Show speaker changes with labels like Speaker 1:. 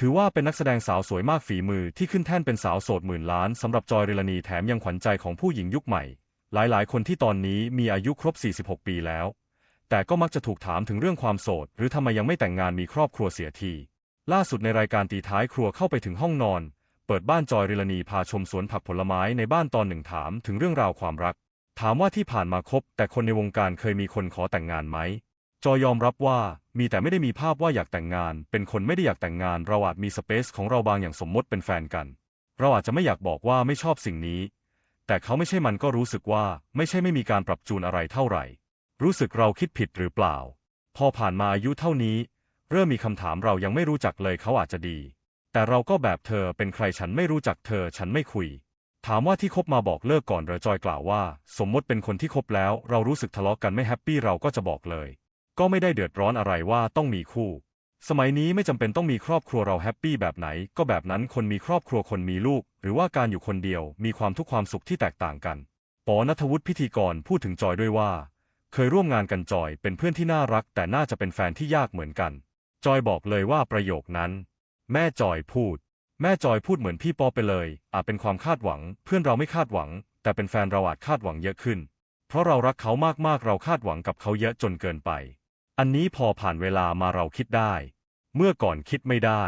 Speaker 1: ถือว่าเป็นนักแสดงสาวสวยมากฝีมือที่ขึ้นแท่นเป็นสาวโสดหมื่นล้านสำหรับจอยเรลานีแถมยังขวัญใจของผู้หญิงยุคใหม่ หลายๆ คนที่ตอนนี้มีอายุครบ 46 ปีแล้ว แต่ก็มักจะถูกถามถึงเรื่องความโสด หรือทำไมยังไม่แต่งงานมีครอบครัวเสียที ล่าสุดในรายการตีท้ายครัวเข้าไปถึงห้องนอน เปิดบ้านจอยเรลานีพาชมสวนผักผลไม้ในบ้านตอนหนึ่งถามถึงเรื่องราวความรัก ถามว่าที่ผ่านมาคบแต่คนในวงการเคยมีคนขอแต่งงานไหม จอยยอมรับว่ามีแต่ไม่ได้มีภาพว่าอยากแต่งงาน เป็นคนไม่ได้อยากแต่งงาน เราอาจมีสเปซของเราบางอย่างสมมติเป็นแฟนกัน เราอาจจะไม่อยากบอกว่าไม่ชอบสิ่งนี้ แต่เขาไม่ใช่มันก็รู้สึกว่าไม่ใช่ไม่มีการปรับจูนอะไรเท่าไหร่ รู้สึกเราคิดผิดหรือเปล่า พอผ่านมาอายุเท่านี้ เริ่มมีคำถามเรายังไม่รู้จักเลยเขาอาจจะดี แต่เราก็แบบเธอเป็นใครฉันไม่รู้จักเธอฉันไม่คุย ถามว่าที่คบมาบอกเลิกก่อนเหรอจอยกล่าวว่า สมมติเป็นคนที่คบแล้ว เรารู้สึกทะเลาะกันไม่แฮปปี้เราก็จะบอกเลย ก็ไม่ได้เดือดร้อนอะไรว่าต้องมีคู่ สมัยนี้ไม่จำเป็นต้องมีครอบครัวเราแฮปปี้แบบไหน ก็แบบนั้นคนมีครอบครัวคนมีลูก หรือว่าการอยู่คนเดียวมีความทุกข์ความสุขที่แตกต่างกันปอนัทวุฒิพิธีกรพูดถึงจอยด้วยว่า เคยร่วมงานกันจอยเป็นเพื่อนที่น่ารัก แต่น่าจะเป็นแฟนที่ยากเหมือนกัน จอยบอกเลยว่าประโยคนั้น แม่จอยพูด แม่จอยพูดเหมือนพี่ปอไปเลย อาจเป็นความคาดหวัง เพื่อนเราไม่คาดหวัง แต่เป็นแฟนเราอาจคาดหวังเยอะขึ้น เพราะเรารักเขามากๆเราคาดหวังกับเขาเยอะจนเกินไป อันนี้พอผ่านเวลามาเราคิดได้ เมื่อก่อนคิดไม่ได้